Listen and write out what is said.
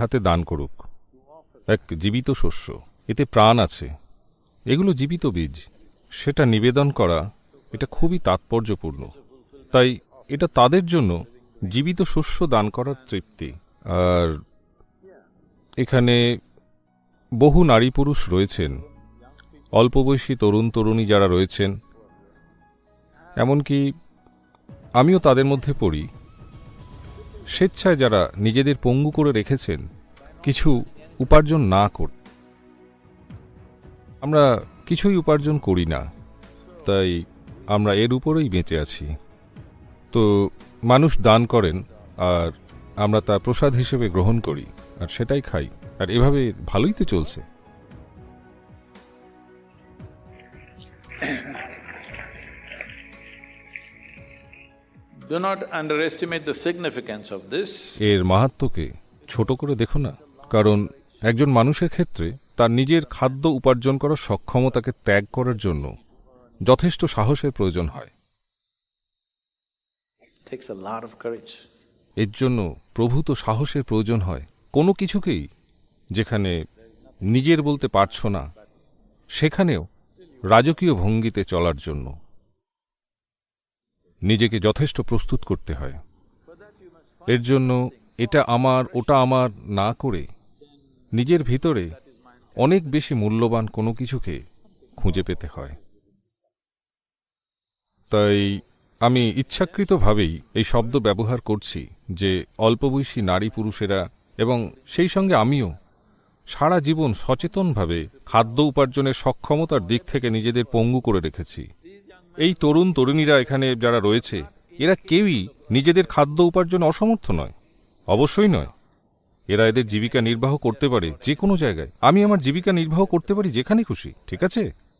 হাতে দান করুক। এক জীবিত শস্য, এতে প্রাণ আছে। এগুলো জীবিত বীজ। সেটা নিবেদন করা, এটা খুবই তাৎপর্যপূর্ণ। তাই এটা তাদের জন্য জীবিত শস্য দান করার তৃপ্তি। আর এখানে বহু নারী পুরুষ রয়েছেন। অল্পবয়সী তরুণ তরুণী যারা রয়েছেন। এমনকি আমিও তাদের মধ্যে পড়ি। স্বেচ্ছায় যারা নিজেদের পঙ্গু করে রেখেছেন, কিছু উপার্জন না কর আমরা কিছুই উপার্জন করি না, তাই আমরা এর উপরেই বেঁচে আছি। তো মানুষ দান করেন, আর আমরা তা প্রসাদ হিসেবে গ্রহণ করি, আর সেটাই খাই, আর এভাবে ভালোই তো চলছে। Do not underestimate the significance of this. এর মাহাত্ম্যকে ছোট করে দেখো না কারণ একজন মানুষের ক্ষেত্রে তার নিজের খাদ্য উপার্জন করার সক্ষমতাকে ত্যাগ করার জন্য যথেষ্ট সাহসের প্রয়োজন হয়. এর জন্য প্রভূত সাহসের প্রয়োজন হয় কোনো কিছুকেই যেখানে নিজের বলতে পারছ না সেখানেও রাজকীয় ভঙ্গিতে চলার জন্য নিজেকে যথেষ্ট প্রস্তুত করতে হয়। এর জন্য এটা আমার, ওটা আমার না করে নিজের ভিতরে অনেক বেশি মূল্যবান কোনো কিছুকে খুঁজে পেতে হয়। তাই আমি ইচ্ছাকৃতভাবেই এই শব্দ ব্যবহার করছি যে অল্পবয়সী নারী পুরুষেরা এবং সেই সঙ্গে আমিও সারা জীবন সচেতনভাবে খাদ্য উপার্জনের সক্ষমতার দিক থেকে নিজেদের পঙ্গু করে রেখেছি। এই তরুণ তরুণীরা এখানে যারা রয়েছে, এরা কেউই নিজেদের খাদ্য উপার্জন অসমর্থ নয়। অবশ্যই নয়। এরা এদের জীবিকা নির্বাহ করতে পারে যে কোনো জায়গায়। আমি আমার জীবিকা নির্বাহ করতে পারি যেখানে খুশি, ঠিক আছে?